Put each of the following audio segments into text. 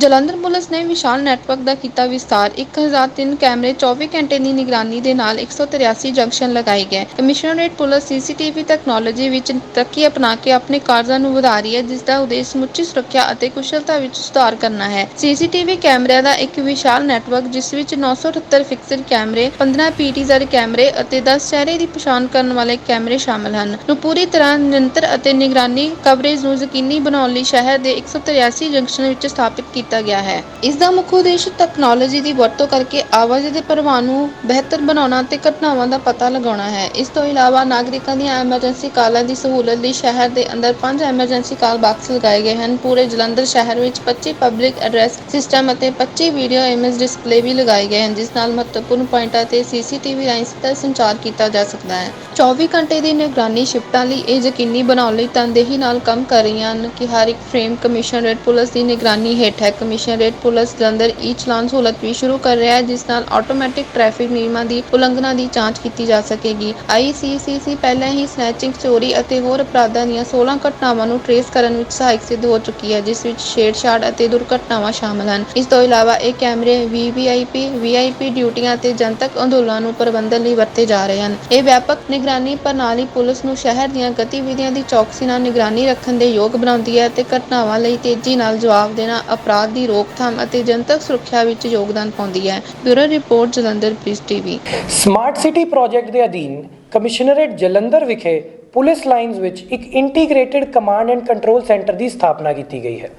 Jalandhar police ਨੇ ਵਿਸ਼ਾਲ network ਦਾ ਕੀਤਾ ਵਿਸਤਾਰ। 1003 ਕੈਮਰੇ 24 ਘੰਟੇ ਦੀ ਨਿਗਰਾਨੀ ਦੇ ਨਾਲ 183 ਜੰਕਸ਼ਨ ਲਗਾਏ ਗਏ। ਕਮਿਸ਼ਨਰੇਟ ਪੁਲਿਸ ਸੀਸੀਟੀਵੀ ਤਕਨਾਲੋਜੀ ਵਿੱਚ ਤਰੱਕੀ ਅਪਣਾ ਕੇ ਆਪਣੇ ਕਾਰਜਾਂ ਨੂੰ ਵਧਾ ਰਹੀ ਹੈ, ਜਿਸ ਦਾ ਉਦੇਸ਼ ਸਮੁੱਚੀ ਸੁਰੱਖਿਆ ਅਤੇ ਕੁਸ਼ਲਤਾ ਵਿੱਚ ਸੁਧਾਰ ਕਰਨਾ ਹੈ। ਸੀਸੀਟੀਵੀ ਕੈਮਰਿਆਂ ਦਾ ਇੱਕ ਵਿਸ਼ਾਲ ਨੈਟਵਰਕ, ਜਿਸ ਵਿੱਚ 978 ਫਿਕਸਡ ਕੈਮਰੇ 15 ਪੀਟੀਜ਼ਰ ਕੈਮਰੇ ਅਤੇ 10 ਚਿਹਰੇ ਦੀ ਪਛਾਣ ਕਰਨ ਵਾਲੇ ਕੈਮਰੇ ਸ਼ਾਮਲ ਹਨ। ਨੂੰ ਪੂਰੀ ਤਰ੍ਹਾਂ ਨਿਰੰਤਰ ਅਤੇ ਨਿਗਰਾਨੀ ਕਵਰੇਜ ਨੂੰ ਯਕੀਨੀ ਬਣਾਉਣ ਲਈ ਸ਼ਹਿਰ ਦੇ 183 ਜੰਕਸ਼ਨ ਵਿੱਚ ਸਥਾਪਿਤ ਕੀਤਾ ਕੀਤਾ ਗਿਆ ਹੈ। ਇਸ ਦਾ ਮੁੱਖ ਉਦੇਸ਼ ਤਕਨਾਲੋਜੀ ਦੀ ਵਰਤੋਂ ਕਰਕੇ ਆਵਾਜਾਈ ਦੇ ਪ੍ਰਵਾਹ ਨੂੰ ਬਿਹਤਰ ਬਣਾਉਣਾ ਤੇ ਘਟਨਾਵਾਂ ਦਾ ਪਤਾ ਲਗਾਉਣਾ ਹੈ। ਇਸ ਤੋਂ ਇਲਾਵਾ ਨਾਗਰਿਕਾਂ ਦੀਆਂ ਐਮਰਜੈਂਸੀ ਕਾਲਾਂ ਦੀ ਸਹੂਲਤ ਲਈ ਸ਼ਹਿਰ ਦੇ ਅੰਦਰ ਪੰਜ ਐਮਰਜੈਂਸੀ ਕਾਲ ਬਾਕਸ ਲਗਾਏ ਗਏ ਹਨ। ਪੂਰੇ ਜਲੰਧਰ ਸ਼ਹਿਰ ਵਿੱਚ 25 ਪਬਲਿਕ ਐਡਰੈਸ ਸਿਸਟਮ ਅਤੇ 25 ਵੀਡੀਓ ਇਮੇਜ ਡਿਸਪਲੇ ਵੀ ਲਗਾਏ ਗਏ ਹਨ, ਜਿਸ ਨਾਲ ਮਹੱਤਵਪੂਰਨ ਪੁਆਇੰਟਾਂ ਤੇ ਸੀਸੀਟੀਵੀ ਰਾਹੀਂ ਸਿੱਧਾ ਸੰਚਾਰ ਕੀਤਾ ਜਾ ਸਕਦਾ ਹੈ। 24 ਘੰਟੇ ਦੀ ਨਿਗਰਾਨੀ ਸ਼ਿਫਟਾਂ ਲਈ ਇਹ ਯਕੀਨੀ ਬਣਾਉਣ ਲਈ ਤਨਦੇਹੀ ਨਾਲ ਕੰਮ ਕਰ ਰਹੀਆਂ ਹਨ ਕਿ ਹਰ ਇੱਕ ਫਰੇਮ ਕਮਿਸ਼ਨਰੇਟ ਪੁਲਿਸ ਦੀ ਨਿਗਰਾਨੀ ਹੇਠ ਹੈ। Commissionerate police Jalandhar e challan ਸਹੂਲਤ ਵੀ ਸ਼ੁਰੂ ਕਰ ਰਿਹਾ ਹੈ, ਜਿਸ ਨਾਲ ਆਟੋਮੈਟਿਕ ਟ੍ਰੈਫਿਕ ਨਿਯਮਾਂ ਦੀ ਉਲੰਘਣਾ ਦੀ ਜਾਂਚ ਕੀਤੀ ਜਾ ਸਕੇਗੀ। ਆਈਸੀਸੀਸੀ ਪਹਿਲਾਂ ਹੀ ਸਨੈਚਿੰਗ ਚੋਰੀ ਅਤੇ ਹੋਰ ਅਪਰਾਧਾਂ ਦੀਆਂ 16 ਘਟਨਾਵਾਂ ਨੂੰ ਟਰੇਸ ਕਰਨ ਵਿੱਚ ਸਹਾਇਕ ਸਿੱਧ ਹੋ ਚੁੱਕੀ ਹੈ, ਜਿਸ ਵਿੱਚ ਛੇੜਛਾੜ ਅਤੇ ਦੁਰਘਟਨਾਵਾਂ ਸ਼ਾਮਲ ਹਨ। ਇਸ ਤੋਂ ਇਲਾਵਾ ਇਹ ਕੈਮਰੇ ਵੀਵੀਆਈਪੀ ਵੀਆਈਪੀ ਡਿਊਟੀਆਂ ਅਤੇ ਜਨਤਕ ਅੰਦੋਲਨਾਂ ਨੂੰ ਪ੍ਰਬੰਧਨ ਲਈ ਵਰਤੇ ਜਾ ਰਹੇ ਹਨ। ਇਹ ਵਿਆਪਕ ਨਿਗਰਾਨੀ ਪ੍ਰਣਾਲੀ ਪੁਲਿਸ ਨੂੰ ਸ਼ਹਿਰ ਦੀਆਂ ਗਤੀਵਿਧੀਆਂ ਦੀ ਚੌਕਸੀ ਨਾਲ ਨਿਗਰਾਨੀ ਰੱਖਣ ਦੇ ਯੋਗ ਬਣਾਉਂਦੀ ਹੈ ਅਤੇ ਘਟਨਾਵਾਂ ਲਈ ਤੇਜ਼ੀ ਨਾਲ ਜਵਾਬ ਦੇਣਾ ਅਪਰਾਧ ਦੀ ਰੋਕਥਾਮ ਅਤੇ ਜਨਤਕ ਸੁਰੱਖਿਆ ਵਿੱਚ ਯੋਗਦਾਨ ਪਾਉਂਦੀ ਹੈ। Bureau report, Jalandhar police TV. Smart city project ਦੇ ਅਧੀਨ ਕਮਿਸ਼ਨਰੇਟ ਜਲੰਧਰ ਵਿਖੇ ਪੁਲਿਸ ਲਾਈਨਜ਼ ਵਿੱਚ ਇੱਕ integrated command and control centre ਦੀ ਸਥਾਪਨਾ ਕੀਤੀ ਗਈ ਹੈ।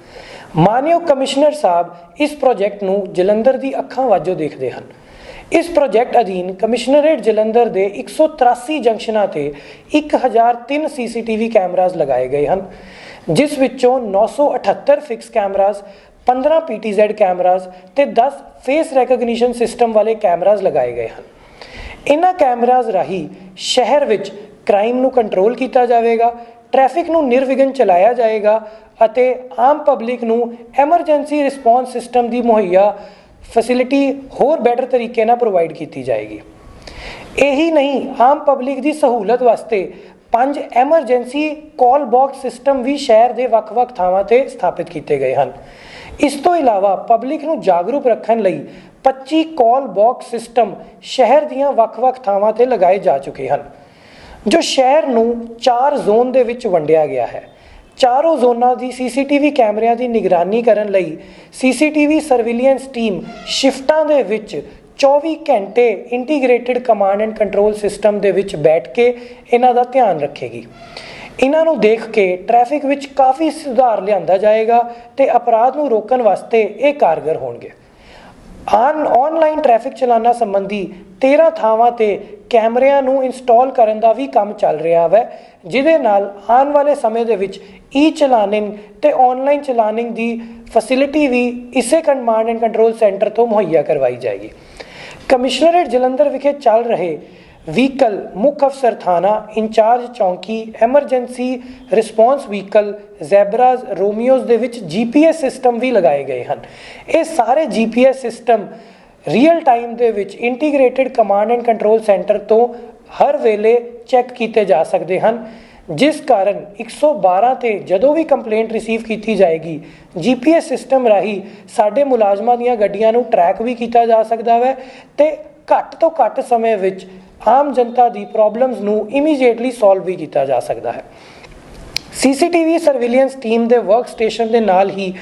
ਮਾਨਯੋਗ ਕਮਿਸ਼ਨਰ ਸਾਹਿਬ ਇਸ ਪ੍ਰੋਜੈਕਟ ਨੂੰ ਜਲੰਧਰ ਦੀ ਅੱਖਾਂ ਵਾਜੋ ਦੇਖਦੇ ਹਨ। ਇਸ ਪ੍ਰੋਜੈਕਟ ਅਧੀਨ ਕਮਿਸ਼ਨਰੇਟ ਜਲੰਧਰ ਦੇ 183 ਜੰਕਸ਼ਨਾਂ ਤੇ 1003 ਸੀਸੀਟੀਵੀ ਕੈਮਰਾਜ਼ ਲਗਾਏ ਗਏ ਹਨ, ਜਿਸ ਵਿੱਚੋਂ 978 ਫਿਕਸ ਕੈਮਰਾਜ਼ 15 ਪੀਟੀਜ਼ੈਡ ਕੈਮਰਾਜ਼ ਤੇ 10 ਫੇਸ ਰੈਕਗਨੀਸ਼ਨ ਸਿਸਟਮ ਵਾਲੇ ਕੈਮਰਾਜ਼ ਲਗਾਏ ਗਏ ਹਨ। ਇਹਨਾਂ ਕੈਮਰਾਜ਼ ਰਾਹੀਂ ਸ਼ਹਿਰ ਵਿੱਚ ਕ੍ਰਾਈਮ ਨੂੰ ਕੰਟਰੋਲ ਕੀਤਾ ਜਾਵੇਗਾ ਟ੍ਰੈਫਿਕ ਨੂੰ ਨਿਰਵਿਘਨ ਚਲਾਇਆ ਜਾਏਗਾ ਅਤੇ ਆਮ ਪਬਲਿਕ ਨੂੰ ਐਮਰਜੈਂਸੀ ਰਿਸਪੌਂਸ ਸਿਸਟਮ ਦੀ ਮੁਹੱਈਆ ਫੈਸਿਲਿਟੀ ਹੋਰ ਬੈਟਰ ਤਰੀਕੇ ਨਾਲ ਪ੍ਰੋਵਾਈਡ ਕੀਤੀ ਜਾਏਗੀ। ਇਹੀ ਨਹੀਂ, ਆਮ ਪਬਲਿਕ ਦੀ ਸਹੂਲਤ ਵਾਸਤੇ ਪੰਜ ਐਮਰਜੈਂਸੀ ਕਾਲ ਬਾਕਸ ਸਿਸਟਮ ਵੀ ਸ਼ਹਿਰ ਦੇ ਵੱਖ-ਵੱਖ ਥਾਵਾਂ ਤੇ ਸਥਾਪਿਤ ਕੀਤੇ ਗਏ ਹਨ। ਇਸ ਤੋਂ ਇਲਾਵਾ ਪਬਲਿਕ ਨੂੰ ਜਾਗਰੂਕ ਰੱਖਣ ਲਈ 25 ਕਾਲ ਬਾਕਸ ਸਿਸਟਮ ਸ਼ਹਿਰ ਦੀਆਂ ਵੱਖ-ਵੱਖ ਥਾਵਾਂ ਤੇ ਲਗਾਏ ਜਾ ਚੁੱਕੇ ਹਨ, ਜੋ ਸ਼ਹਿਰ ਨੂੰ ਚਾਰ ਜ਼ੋਨ ਦੇ ਵਿੱਚ ਵੰਡਿਆ ਗਿਆ ਹੈ। ਚਾਰੋਂ ਜ਼ੋਨਾਂ ਦੀ ਸੀਸੀਟੀਵੀ ਕੈਮਰਿਆਂ ਦੀ ਨਿਗਰਾਨੀ ਕਰਨ ਲਈ ਸੀਸੀਟੀਵੀ ਸਰਵੇਲੈਂਸ ਟੀਮ ਸ਼ਿਫਟਾਂ ਦੇ ਵਿੱਚ 24 ਘੰਟੇ integrated command and control system ਦੇ ਵਿੱਚ ਬੈਠ ਕੇ ਇਹਨਾਂ ਦਾ ਧਿਆਨ ਰੱਖੇਗੀ। ਇਹਨਾਂ ਨੂੰ ਦੇਖ ਕੇ ਟ੍ਰੈਫਿਕ ਵਿੱਚ ਕਾਫੀ ਸੁਧਾਰ ਲਿਆਂਦਾ ਜਾਏਗਾ ਤੇ ਅਪਰਾਧ ਨੂੰ ਰੋਕਣ ਵਾਸਤੇ ਇਹ ਕਾਰਗਰ ਹੋਣਗੇ। ਆਨ ਆਨਲਾਈਨ ਟ੍ਰੈਫਿਕ ਚਲਾਨਾ ਸੰਬੰਧੀ 13 ਥਾਵਾਂ ਤੇ ਕੈਮਰਿਆਂ ਨੂੰ ਇੰਸਟਾਲ ਕਰਨ ਦਾ ਵੀ ਕੰਮ ਚੱਲ ਰਿਹਾ ਹੈ ਜਿਹਦੇ ਨਾਲ ਆਉਣ ਵਾਲੇ ਸਮੇਂ ਦੇ ਵਿੱਚ ਈ ਚਲਾਨਿੰਗ ਤੇ ਆਨਲਾਈਨ ਚਲਾਨਿੰਗ ਦੀ ਫੈਸਿਲਿਟੀ ਵੀ ਇਸੇ ਕਮਾਂਡ ਐਂਡ ਕੰਟਰੋਲ ਸੈਂਟਰ ਤੋਂ ਮੁਹੱਈਆ ਕਰਵਾਈ ਜਾਏਗੀ। ਕਮਿਸ਼ਨਰੇਟ ਜਲੰਧਰ ਵਿਖੇ ਚੱਲ ਰਹੇ ਵਹੀਕਲ, ਮੁੱਖ ਅਫਸਰ ਥਾਣਾ, ਇੰਚਾਰਜ ਚੌਂਕੀ, emergency response vehicle, zebras romeos ਦੇ ਵਿੱਚ ਜੀਪੀਐਸ ਸਿਸਟਮ ਵੀ ਲਗਾਏ ਗਏ ਹਨ। ਇਹ ਸਾਰੇ ਜੀਪੀਐਸ ਸਿਸਟਮ ਰੀਅਲ ਟਾਈਮ ਦੇ ਵਿੱਚ integrated command and control centre ਤੋਂ ਹਰ ਵੇਲੇ ਚੈੱਕ ਕੀਤੇ ਜਾ ਸਕਦੇ ਹਨ, ਜਿਸ ਕਾਰਨ 112 ਤੇ ਜਦੋਂ ਵੀ ਕੰਪਲੇਂਟ ਰਿਸੀਵ ਕੀਤੀ ਜਾਏਗੀ, ਜੀਪੀਐਸ ਸਿਸਟਮ ਰਾਹੀਂ ਸਾਡੇ ਮੁਲਾਜ਼ਮਾਂ ਦੀਆਂ ਗੱਡੀਆਂ ਨੂੰ ਟਰੈਕ ਵੀ ਕੀਤਾ ਜਾ ਸਕਦਾ ਹੈ ਤੇ ਘੱਟ ਤੋਂ ਘੱਟ ਸਮੇਂ ਵਿੱਚ ਆਮ ਜਨਤਾ ਦੀ ਪ੍ਰੋਬਲਮਸ ਨੂੰ ਇਮੀਡੀਏਟਲੀ ਸੋਲਵ ਵੀ ਕੀਤਾ ਜਾ ਸਕਦਾ ਹੈ। ਸੀਸੀਟੀਵੀ ਸਰਵੇਲੈਂਸ ਟੀਮ ਦੇ ਵਰਕ ਸਟੇਸ਼ਨ ਦੇ ਨਾਲ ਹੀ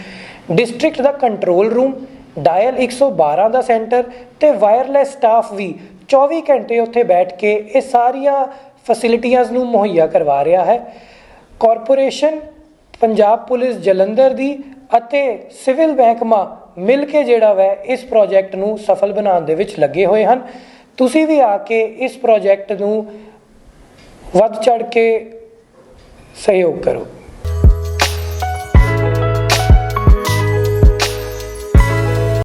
ਡਿਸਟ੍ਰਿਕਟ ਦਾ ਕੰਟਰੋਲ ਰੂਮ ਡਾਇਲ 112 ਦਾ ਸੈਂਟਰ ਤੇ ਵਾਇਰਲੈਸ ਸਟਾਫ ਵੀ 24 ਘੰਟੇ ਉੱਥੇ ਬੈਠ ਕੇ ਇਹ ਸਾਰੀਆਂ ਫੈਸਿਲਿਟੀਆਂ ਨੂੰ ਮੁਹੱਈਆ ਕਰਵਾ ਰਿਹਾ ਹੈ। ਕਾਰਪੋਰੇਸ਼ਨ ਪੰਜਾਬ ਪੁਲਿਸ ਜਲੰਧਰ ਦੀ ਅਤੇ ਸਿਵਲ ਮਹਿਕਮਾ ਮਿਲ ਕੇ ਜਿਹੜਾ ਵੈ ਇਸ ਪ੍ਰੋਜੈਕਟ ਨੂੰ ਸਫਲ ਬਣਾਉਣ ਦੇ ਵਿੱਚ ਲੱਗੇ ਹੋਏ ਹਨ। ਤੁਸੀਂ ਵੀ ਆ ਕੇ ਇਸ ਪ੍ਰੋਜੈਕਟ ਨੂੰ ਵੱਧ ਚੜ ਕੇ ਸਹਿਯੋਗ ਕਰੋ।